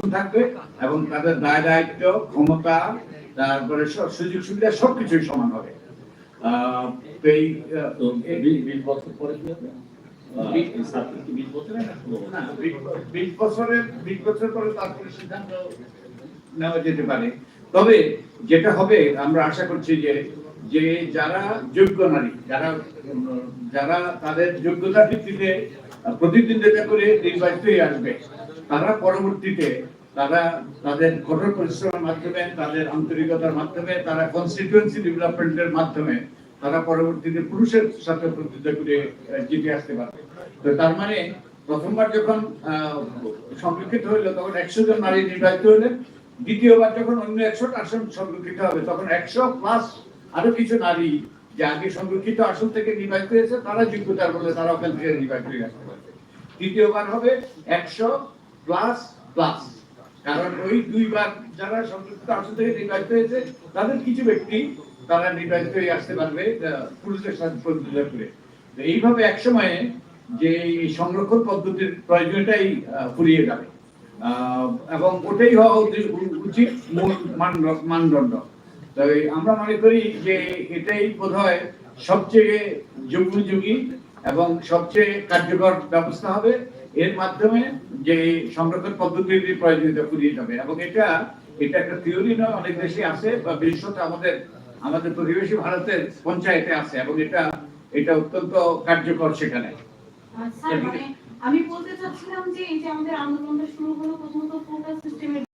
Option থাকবে এবং তাদের দায় দায়িত্ব ক্ষমতা তারপরে সুযোগ সুবিধা সবকিছুই সমান হবে। এই আহ, তো এই- বি- বিশ বছর পরে কি হবে? আহ, এই সার্ভিস কি বিশ বছরে না ষোলো বছর? না, বিশ- বিশ বছরের বিশ বছর পরে তারপরে সিদ্ধান্ত নেওয়া যেতে পারে। তবে যেটা হবে আমরা আশা করছি যে যে যারা যোগ্য নারী যারা যারা তাদের যোগ্যতার ভিত্তিতে প্রতিদ্বন্দ্বিতা করে নির্বাচিত হয়ে আসবে। তারা পরবর্তীতে তারা তাদের কঠোর পরিশ্রমের মাধ্যমে, তাদের আন্তরিকতার মাধ্যমে, তারা কনস্টিটুয়েন্সি ডেভেলপমেন্টের মাধ্যমে তারা পরবর্তীতে পুরুষের সাথে প্রতিদ্বন্দ্বিতা করে জিতে আসতে পারবে। তো তার মানে প্রথমবার যখন সংরক্ষিত হইল, তখন একশো জন নারী নির্বাচিত হলেন। দ্বিতীয়বার যখন অন্য একশো আসন সংরক্ষিত হবে, তখন একশো প্লাস আরও কিছু নারী যে আগে সংরক্ষিত আসন থেকে নির্বাচিত হয়েছে, তারা যোগ্যতার বলে তারা ওখান থেকে নির্বাচিত হয়ে আসতে পারবে তৃতীয়বার হবে একশো প্লাস প্লাস কারণ ওই দুইবার যারা সংরক্ষিত আসন থেকে নির্বাচিত হয়েছে, তাদের কিছু ব্যক্তি তারা নির্বাচিত হয়ে আসতে পারবে পুরুষের সাথে প্রতিযোগিতা করে। এইভাবে এক সময়ে যে সংরক্ষণ পদ্ধতির প্রয়োজনটাই ফুরিয়ে যাবে। এবং ওটাই হওয়া উচিত- মূল মানদ- মানদণ্ড। তাই আমরা মনে করি যে এটাই বোধহয় সবচেয়ে যুগোপযোগী এবং সবচেয়ে কার্যকর ব্যবস্থা হবে। এর মাধ্যমে যে সংরক্ষণ পদ্ধতির প্রয়োজনীয়তা ফুরিয়ে যাবে। এবং এটা এটা একটা থিওরি নয়, অনেক দেশে আছে বা বিশেষত আমাদের আমাদের প্রতিবেশী ভারতের পঞ্চায়েতে আছে এবং এটা এটা অত্যন্ত কার্যকর সেখানে। মানে আমি বলতে চাচ্ছিলাম যে এই যে আমাদের আন্দোলনটা শুরু হলো প্রথমত কোটা সিস্টেমের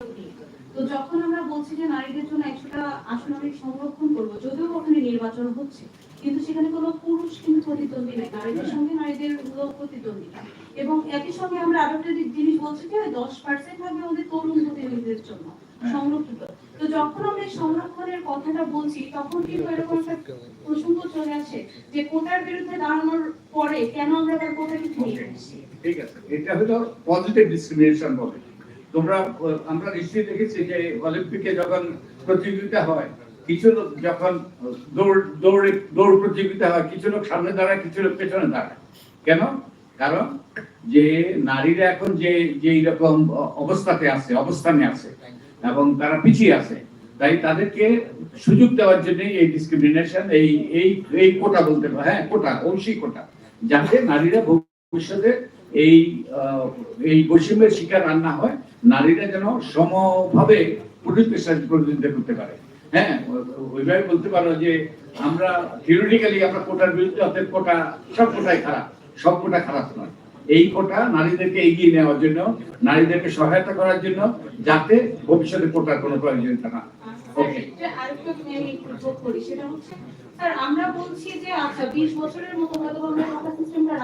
তো যখন আমরা বলছি যে নারীদের জন্য একশোটা আসন আমি সংরক্ষণ করব যদিও ওখানে নির্বাচন হচ্ছে কিন্তু সেখানে কোনো পুরুষ কিন্তু প্রতিদ্বন্দ্বী নেই নারীদের সঙ্গে নারীদের প্রতিদ্বন্দ্বিতা এবং একই সঙ্গে আমরা আরও একটা জিনিস বলছি যে দশ পার্সেন্ট হবে আমাদের তরুণ প্রতিনিধিদের জন্য সংরক্ষিত। তো যখন আমরা সংরক্ষণের কথাটা বলছি তখন কিন্তু এরকম একটা প্রসঙ্গ চলে আসে যে কোটার বিরুদ্ধে দাঁড়ানোর পরে কেন আমরা আবার কোটাকে ঠিক আছে এটা হলো পজিটিভ ডিসক্রিমিনেশন বলে। তোমরা আমরা নিশ্চয়ই দেখেছি যে অলিম্পিকে যখন প্রতিযোগিতা হয়, কিছু লোক যখন দৌড়, দৌড়ে, দৌড় প্রতিযোগিতা হয়, কিছু লোক সামনে দাঁড়ায়, কিছু লোক পেছনে দাঁড়ায়। কেন? কারণ যে নারীরা এখন যে যে রকম অবস্থাতে আছে, অবস্থানে আছে, এবং তারা পিছিয়ে আছে, তাই তাদেরকে সুযোগ দেওয়ার জন্য এই ডিসক্রিমিনেশন এই এই এই কোটা বলতে হ্যাঁ কোটা ঐশী কোটা, যাতে নারীরা ভবিষ্যতে এই এই বৈষম্যের শিকার আর না হয় নারীরা যেন সমভাবে প্রতিযোগিতা করতে পারে। হ্যাঁ ওইভাবে বলতে পারো যে আমরা থিওরিটিক্যালি আমরা কোটার বিরুদ্ধে অর্থাৎ কোটা সব কোটাই খারাপ সব কোটা খারাপ নয়। এই কোটা নারীদেরকে এগিয়ে নেওয়ার জন্য নারীদেরকে সহায়তা করার জন্য যাতে ভবিষ্যতে কোটার কোনো প্রয়োজনীয়তা না স্যার আমরা বলছি যে আচ্ছা বিশ বছরের মতো হয়তো আমরা